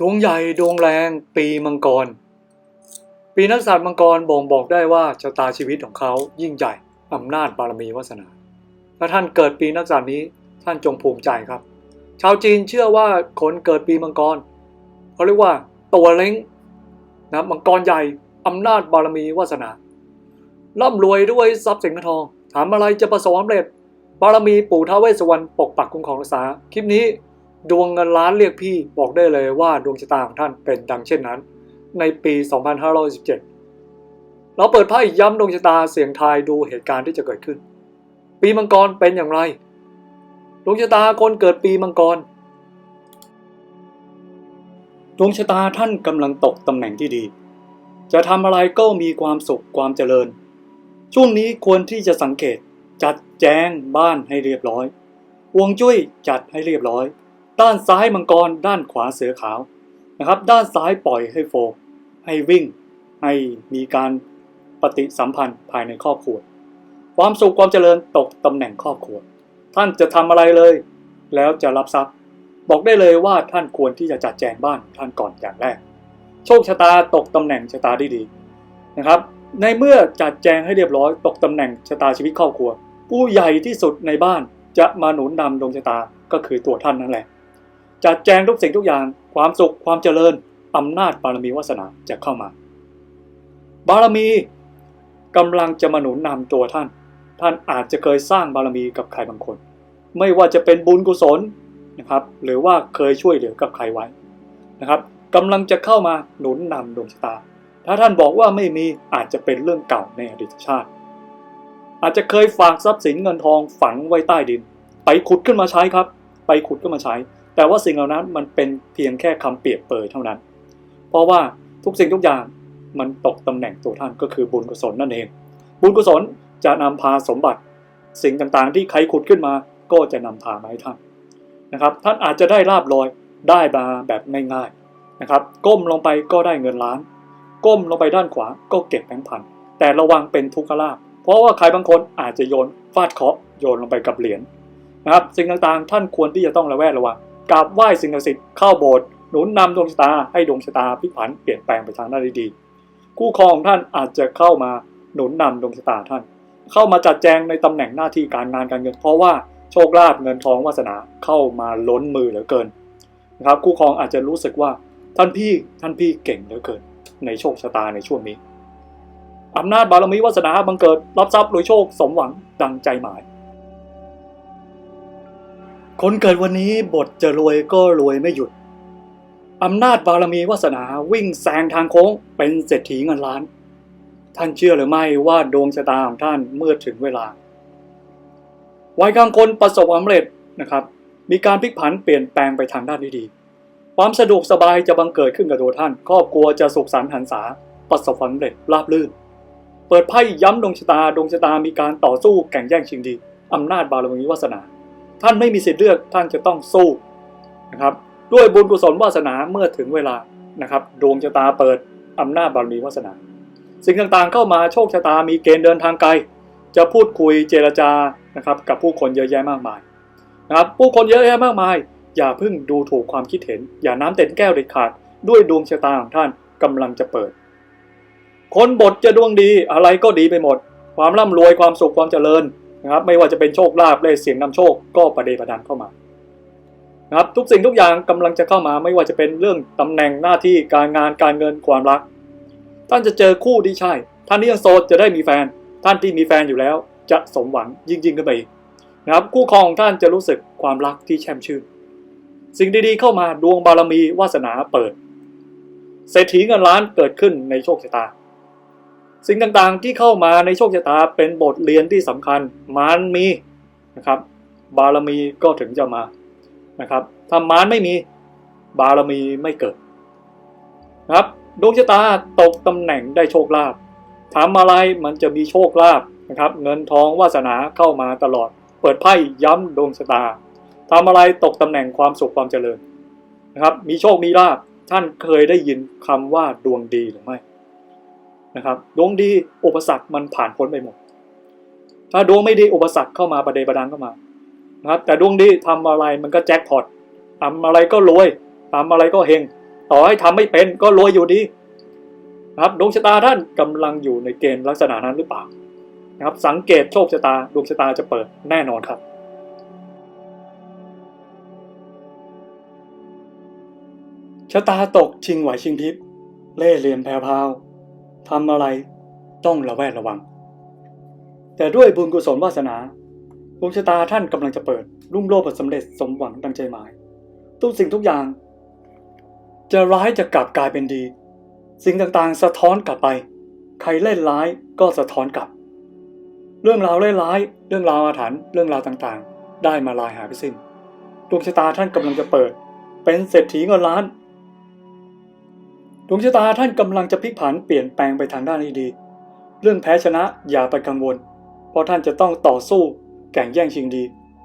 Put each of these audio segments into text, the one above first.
ดวงใหญ่ดวงแรงปีมังกร ปีนักษัตริย์มังกรบ่งบอกได้ว่าชะตาชีวิตของเขายิ่งใหญ่อำนาจบารมีวาสนาถ้าท่านเกิดปีนักษัตริย์นี้ท่านจงภูมิใจครับ ชาวจีนเชื่อว่าคนเกิดปีมังกรเขาเรียกว่าตัวเล้งนะมังกรใหญ่อำนาจบารมีวาสนาร่ำรวยด้วยทรัพย์สินเงินทองถามอะไรจะประสบความสำเร็จบารมีปู่ท้าวเวสสวรรณปกปักคุ้มครองรักษาคลิปนี้ ดวงเงินล้านเรียกพี่บอกได้เลยว่าดวงชะตาของท่านเป็นดังเช่นนั้น ในปี 2517 เราเปิดไพ่ย้ำดวงชะตาเสียงทายดูเหตุการณ์ที่จะเกิดขึ้น ปีมังกรเป็นอย่างไร ดวงชะตาคนเกิดปีมังกร ดวงชะตาท่านกำลังตกตำแหน่งที่ดี จะทำอะไรก็มีความสุขความเจริญ ช่วงนี้ควรที่จะสังเกตจัดแจงบ้านให้เรียบร้อย วงจุ้ยจัดให้เรียบร้อย ด้านซ้ายมังกร ด้านขวาเสือขาวนะครับ ด้านซ้ายปล่อยให้โฟลว์ให้วิ่ง ให้มีการปฏิสัมพันธ์ภายในครอบครัว ความสุขความเจริญตกตำแหน่งครอบครัว ท่านจะทำอะไรเลย แล้วจะรับทรัพย์ บอกได้เลยว่าท่านควรที่จะจัดแจงบ้านท่านก่อนอย่างแรก โชคชะตาตกตำแหน่งชะตาได้ดีนะครับ ในเมื่อจัดแจงให้เรียบร้อย ตกตำแหน่งชะตาชีวิตครอบครัว ผู้ใหญ่ที่สุดในบ้านจะมาหนุนนำดวงชะตาก็คือตัวท่านนั่นแหละ จัดแจงทุกสิ่งทุกอย่าง ความสุขความเจริญอำนาจบารมีวาสนาจะเข้ามา บารมีกำลังจะมาหนุนนำตัวท่าน ท่านอาจจะเคยสร้างบารมีกับใครบางคน ไม่ว่าจะเป็นบุญกุศลนะครับ หรือว่าเคยช่วยเหลือกับใครไว้นะครับกำลังจะเข้ามาหนุนนำดวงชะตา ถ้าท่านบอกว่าไม่มีอาจจะเป็นเรื่องเก่าในอดีตชาติ อาจจะเคยฝากทรัพย์สินเงินทองฝังไว้ใต้ดิน ไปขุดขึ้นมาใช้ครับ ไปขุดขึ้นมาใช้ แต่ว่าสิ่งเหล่านั้นมันเป็นเพียงแค่คำเปรียบเปรยเท่านั้น เพราะว่าทุกสิ่งทุกอย่างมันตกตำแหน่งตัวท่านก็คือบุญกุศลนั่นเอง บุญกุศลจะนำพาสมบัติ สิ่งต่างๆ ที่ใครขุดขึ้นมาก็จะนำพามาให้ท่านนะครับ ท่านอาจจะได้ลาบลอยได้มาแบบง่ายๆนะครับ ก้มลงไปก็ได้เงินล้าน ก้มลงไปด้านขวาก็เก็บแบงค์พันแต่ระวังเป็นทุกขลาภเพราะว่าใครบางคนอาจจะโยนฟาดเคาะโยนลงไปกับเหรียญนะครับ สิ่งต่างๆ ท่านควรที่จะต้องระแวดระวัง กราบไหว้สิ่งศักดิ์สิทธิ์เข้าโบสถ์หนุนนำดวงชะตาให้ดวงชะตาพลิกผันเปลี่ยนแปลงไปทางด้านดีๆคู่ครองท่านอาจจะเข้ามาหนุนนำดวงชะตาท่าน เข้ามาจัดแจงในตำแหน่งหน้าที่การงานการเงิน เพราะว่าโชคลาภเงินทองวาสนาเข้ามาล้นมือเหลือเกินนะครับคู่ครองอาจจะรู้สึกว่าท่านพี่ท่านพี่เก่งเหลือเกิน ในโชคชะตาในช่วงนี้อำนาจบารมีวาสนาบังเกิดรับทรัพย์รวยโชคสมหวังดังใจหมาย คนเกิดวันนี้บทจะรวยก็รวยไม่หยุด อำนาจบารมีวาสนาวิ่งแซงทางโค้งเป็นเศรษฐีเงินล้าน ท่านเชื่อหรือไม่ว่าดวงชะตาของท่านเมื่อถึงเวลา วัยกลางคนประสบความสำเร็จนะครับ มีการพลิกผันเปลี่ยนแปลงไปทางด้านที่ดี ความสะดวกสบายจะบังเกิดขึ้นกับตัวท่าน ครอบครัวจะสุขสันต์หันษา ประสบความสำเร็จราบรื่น เปิดไพ่ย้ำดวงชะตาดวงชะตามีการต่อสู้แข่งแย่งชิงดีอำนาจบารมีวาสนา ท่านไม่มีสิทธิ์เลือกท่านจะต้องสู้นะครับ ด้วยบุญกุศลวาสนาเมื่อถึงเวลานะครับ ดวงชะตาเปิดอำนาจบารมีวาสนา สิ่งต่างๆเข้ามาโชคชะตามีเกณฑ์เดินทางไกล จะพูดคุยเจรจานะครับ กับผู้คนเยอะแยะมากมายนะครับ ผู้คนเยอะแยะมากมาย อย่าเพิ่งดูถูกความคิดเห็น อย่าน้ำเต็มแก้วเด็ดขาด ด้วยดวงชะตาของท่านกำลังจะเปิด คนบทจะดวงดีอะไรก็ดีไปหมด ความร่ำรวยความสุขความเจริญ นะครับ ไม่ว่าจะเป็นโชคลาภและเสียงนำโชคก็ประเดประดันเข้ามานะครับทุกสิ่งทุกอย่างกำลังจะเข้ามาไม่ว่าจะเป็นเรื่องตำแหน่งหน้าที่การงานการเงินความรัก ท่านจะเจอคู่ที่ใช่ ท่านที่ยังโสดจะได้มีแฟน ท่านที่มีแฟนอยู่แล้ว จะสมหวังยิ่งยิ่งขึ้นไปนะครับคู่ครองท่านจะรู้สึกความรักที่แช่มชื่น สิ่งดีๆเข้ามาดวงบารมีวาสนาเปิดเศรษฐีเงินล้านเกิดขึ้นในโชคชะตา สิ่งต่างๆที่เข้ามาในโชคชะตาเป็นบทเรียนที่สำคัญมันมีนะครับ บารมีก็ถึงจะมานะครับถ้ามานไม่มีบารมีไม่เกิดนะครับดวงชะตาตกตำแหน่งได้โชคลาภทำอะไรมันจะมีโชคลาภนะครับ เงินทองวาสนาเข้ามาตลอด เปิดไพ่ย้ำดวงชะตาทำอะไรตกตำแหน่งความสุขความเจริญนะครับ มีโชคมีลาภท่านเคยได้ยินคำว่าดวงดีหรือไม่ นะครับดวงดีอุปสรรคมันผ่านพ้นไปหมด ถ้าดวงไม่ดีอุปสรรคเข้ามาประเดประดังเข้ามานะครับแต่ดวงดีทำอะไรมันก็แจ็คพอตทำอะไรก็รวยทำอะไรก็เฮงต่อให้ทำไม่เป็นก็รวยอยู่ดีนะครับดวงชะตาท่านกำลังอยู่ในเกณฑ์ลักษณะนั้นหรือเปล่านะครับสังเกตโชคชะตาดวงชะตาจะเปิดแน่นอนครับชะตาตกชิงไหวชิงพริบเล่เหลี่ยมแผ่วพาว ทำอะไรต้องระแวดระวัง แต่ด้วยบุญกุศลวาสนาดวงชะตาท่านกำลังจะเปิด รุ่งโรจน์ผลสำเร็จสมหวังดังใจหมาย ทุกสิ่งทุกอย่าง จะร้ายจะกลับกลายเป็นดี สิ่งต่างๆ สะท้อนกลับไป ใครเล่นร้ายก็สะท้อนกลับ เรื่องราวเล่นร้าย เรื่องราวอาถรรพ์เรื่องราวต่างๆ ได้มาลายหายไปสิ้นดวงชะตาท่านกำลังจะเปิด เป็นเศรษฐีเงินล้าน ดวงชะตาท่านกำลังจะพลิกผันเปลี่ยนแปลงไปทางด้านที่ดี เรื่องแพ้ชนะอย่าไปกังวล เพราะท่านจะต้องต่อสู้แข่งแย่งชิงดี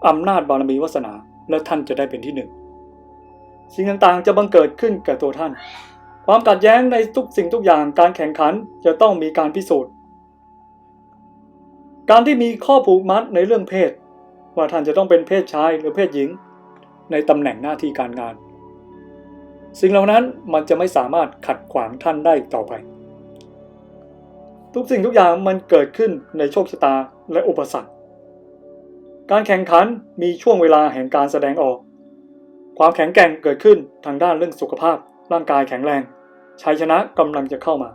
อำนาจบารมีวาสนา และท่านจะได้เป็นที่หนึ่งสิ่งต่างๆจะบังเกิดขึ้นกับตัวท่าน ความขัดแย้งในทุกสิ่งทุกอย่างการแข่งขันจะต้องมีการพิสูจน์ การที่มีข้อผูกมัดในเรื่องเพศ ว่าท่านจะต้องเป็นเพศชายหรือเพศหญิง ในตำแหน่งหน้าที่การงาน สิ่งเหล่านั้นมันจะไม่สามารถขัดขวางท่านได้อีกต่อไป ทุกสิ่งทุกอย่างมันเกิดขึ้นในโชคชะตาและอุปสรรค การแข่งขันมีช่วงเวลาแห่งการแสดงออก ความแข็งแกร่งเกิดขึ้นทางด้านเรื่องสุขภาพ ร่างกายแข็งแรง ชัยชนะกำลังจะเข้ามา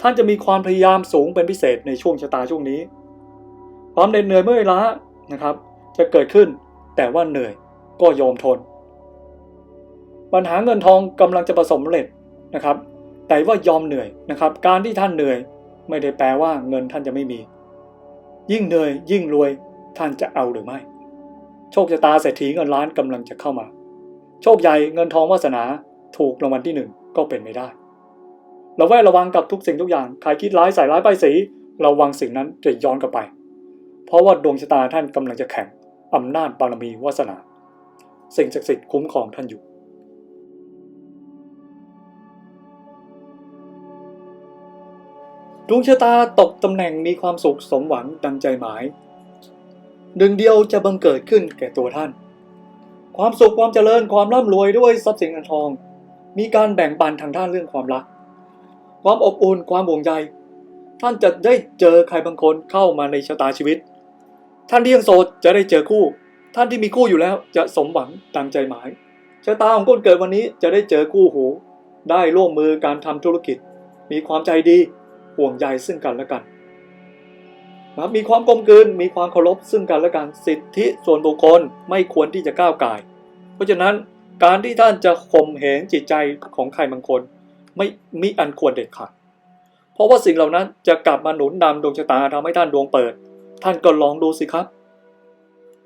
ท่านจะมีความพยายามสูงเป็นพิเศษในช่วงชะตาช่วงนี้ ความเหน็ดเหนื่อยเมื่อยล้านะครับ จะเกิดขึ้นแต่ว่าเหนื่อยก็ยอมทน ปัญหาเงินทองกำลังจะประสบเร็จนะครับ แต่ว่ายอมเหนื่อยนะครับ การที่ท่านเหนื่อยไม่ได้แปลว่าเงินท่านจะไม่มี ยิ่งเหนื่อยยิ่งรวยท่านจะเอาหรือไม่ โชคชะตาเศรษฐีเงินล้านกำลังจะเข้ามา โชคใหญ่เงินทองวาสนาถูกรางวัลที่หนึ่งก็เป็นไม่ได้เราแวดระวังกับทุกสิ่งทุกอย่างใครคิดร้ายใส่ร้ายป้ายสีระวังสิ่งนั้นจะย้อนกลับไป เพราะว่าดวงชะตาท่านกำลังจะแข่งอำนาจบารมีวาสนา สิ่งศักดิ์สิทธิ์คุ้มครองท่านอยู่ ดวงชะตาตกตำแหน่งมีความสุขสมหวังดังใจหมาย หนึ่งเดียวจะบังเกิดขึ้นแก่ตัวท่าน ความสุขความเจริญความร่ำรวยด้วยทรัพย์สินเงินทอง มีการแบ่งปันทางด้านเรื่องความรัก ความอบอุ่นความห่วงใยท่านจะได้เจอใครบางคนเข้ามาในชะตาชีวิต ท่านที่ยังโสดจะได้เจอคู่ ท่านที่มีคู่อยู่แล้วจะสมหวังดังใจหมายชะตาของคนเกิดวันนี้จะได้เจอคู่หู ได้ร่วมมือการทำธุรกิจ มีความใจดี ห่วงใยซึ่งกันและกันนะครับมีความกลมกลืนมีความเคารพซึ่งกันและกันสิทธิส่วนบุคคลไม่ควรที่จะก้าวไก่ายเพราะฉะนั้นการที่ท่านจะข่มเหงจิตใจของใครบางคนไม่มีอันควรเด็ดขาดเพราะว่าสิ่งเหล่านั้นจะกลับมาหนุนนำดวงชะตาทำให้ท่านดวงเปิด ท่านก็ลองดูสิครับ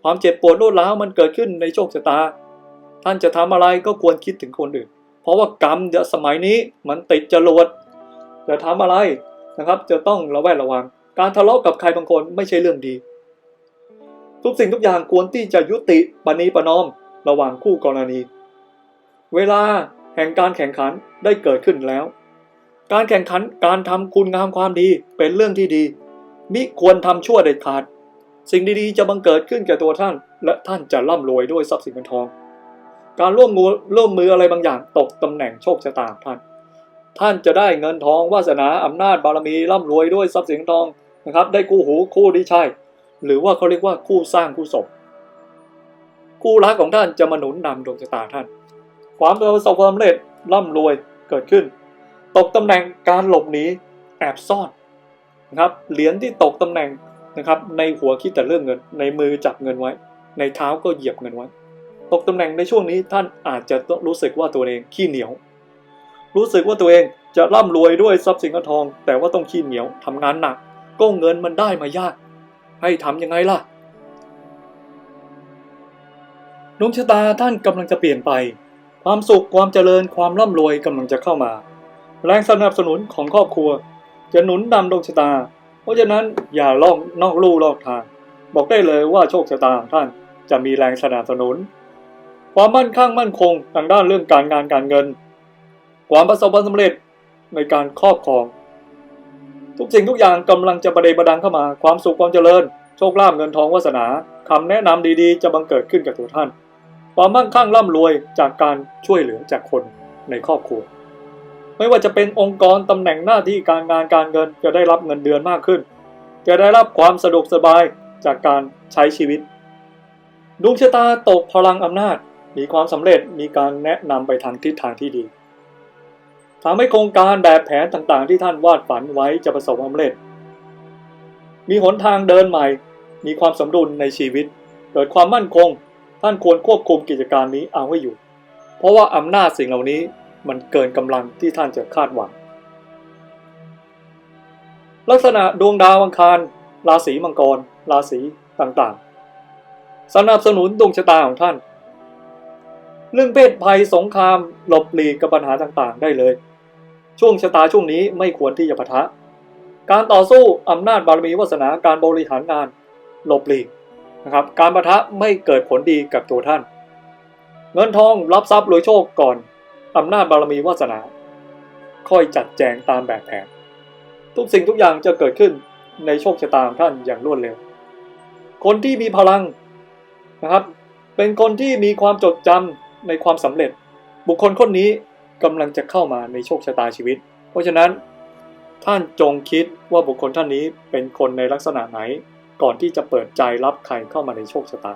ความเจ็บปวดรวดร้ามันเกิดขึ้นในโชคชะตา ท่านจะทำอะไรก็ควรคิดถึงคนอื่น เพราะว่ากรรมเดี๋ยวสมัยนี้มันติดจรวดจะทำอะไร นะครับ จะต้องระแวดระวัง การทะเลาะกับใครบางคนไม่ใช่เรื่องดี ทุกสิ่งทุกอย่างควรที่จะยุติปณีประนอมระหว่างคู่กรณี เวลาแห่งการแข่งขันได้เกิดขึ้นแล้ว การแข่งขันการทำคุณงามความดีเป็นเรื่องที่ดี มิควรทำชั่วเด็ดขาด สิ่งดีๆ จะบังเกิดขึ้นแก่ตัวท่าน และท่านจะร่ำรวยด้วยทรัพย์สินเงินทอง การร่วมมือร่วมมืออะไรบางอย่างตกตำแหน่งโชคชะตาท่าน ท่านจะได้เงินทองวาสนาอำนาจบารมีร่ำรวยด้วยทรัพย์สินทองนะครับ ได้คู่หูคู่ที่ใช่ หรือว่าเขาเรียกว่าคู่สร้างคู่สมคู่รักของท่านจะมาหนุนนำดวงชะตาท่าน ความประสบความสำเร็จร่ำรวยเกิดขึ้น ตกตำแหน่งการหลบหนีแอบซ่อนนะครับเหรียญที่ตกตำแหน่งนะครับ ในหัวคิดแต่เรื่องเงิน ในมือจับเงินไว้ ในเท้าก็เหยียบเงินไว้ ตกตำแหน่งในช่วงนี้ท่านอาจจะต้องรู้สึกว่าตัวเองขี้เหนียว รู้สึกว่าตัวเองจะร่ำรวยด้วยทรัพย์สินเงินทอง แต่ว่าต้องขี้เหนียวทำงานหนัก ก็เงินมันได้มายาก ให้ทำยังไงล่ะดวงชะตาท่านกำลังจะเปลี่ยนไป ความสุขความเจริญความร่ำรวยกำลังจะเข้ามา แรงสนับสนุนของครอบครัว จะหนุนนำดวงชะตา เพราะฉะนั้นอย่าล่องนอกลู่ลอกทาง บอกได้เลยว่าโชคชะตาของท่านจะมีแรงสนับสนุน ความมั่นคงมั่นคงทางด้านเรื่องการงานการเงิน ความประสบความสำเร็จในการครอบครอง ทุกสิ่งทุกอย่างกำลังจะประเดประดังเข้ามา ความสุขความเจริญ โชคลาภเงินทองวาสนาคำแนะนำดีๆ จะบังเกิดขึ้นกับตัวท่าน ความมั่งคั่งร่ำรวยจากการช่วยเหลือจากคนในครอบครัว ไม่ว่าจะเป็นองค์กรตำแหน่งหน้าที่การงานการเงินจะได้รับเงินเดือนมากขึ้น จะได้รับความสะดวกสบายจากการใช้ชีวิตดวงชะตาตกพลังอำนาจ มีความสำเร็จมีการแนะนำไปทางทิศทางที่ดี ทำให้โครงการแบบแผนต่างๆ ที่ท่านวาดฝันไว้จะประสบความสำเร็จ มีหนทางเดินใหม่ มีความสมดุลในชีวิต เกิดความมั่นคง ท่านควรควบคุมกิจการนี้เอาไว้อยู่ เพราะว่าอำนาจสิ่งเหล่านี้มันเกินกำลังที่ท่านจะคาดหวัง ลักษณะดวงดาวอังคาร ราศีมังกร ราศีต่างๆ สนับสนุนดวงชะตาของท่าน เรื่องเพศภัยสงครามหลบหลีกกับปัญหาต่างๆ ได้เลย ช่วงชะตาช่วงนี้ไม่ควรที่จะปะทะ การต่อสู้อำนาจบารมีวาสนาการบริหารงานหลบหลีกนะครับ การปะทะไม่เกิดผลดีกับตัวท่าน เงินทองรับทรัพย์รวยโชคก่อนอำนาจบารมีวาสนา ค่อยจัดแจงตามแบบแผน ทุกสิ่งทุกอย่างจะเกิดขึ้นในโชคชะตาของท่านอย่างรวดเร็ว คนที่มีพลังนะครับ เป็นคนที่มีความจดจำในความสำเร็จ บุคคลคนนี้ กำลังจะเข้ามาในโชคชะตาชีวิต เพราะฉะนั้น ท่านจงคิดว่าบุคคลท่านนี้เป็นคนในลักษณะไหน ก่อนที่จะเปิดใจรับใครเข้ามาในโชคชะตา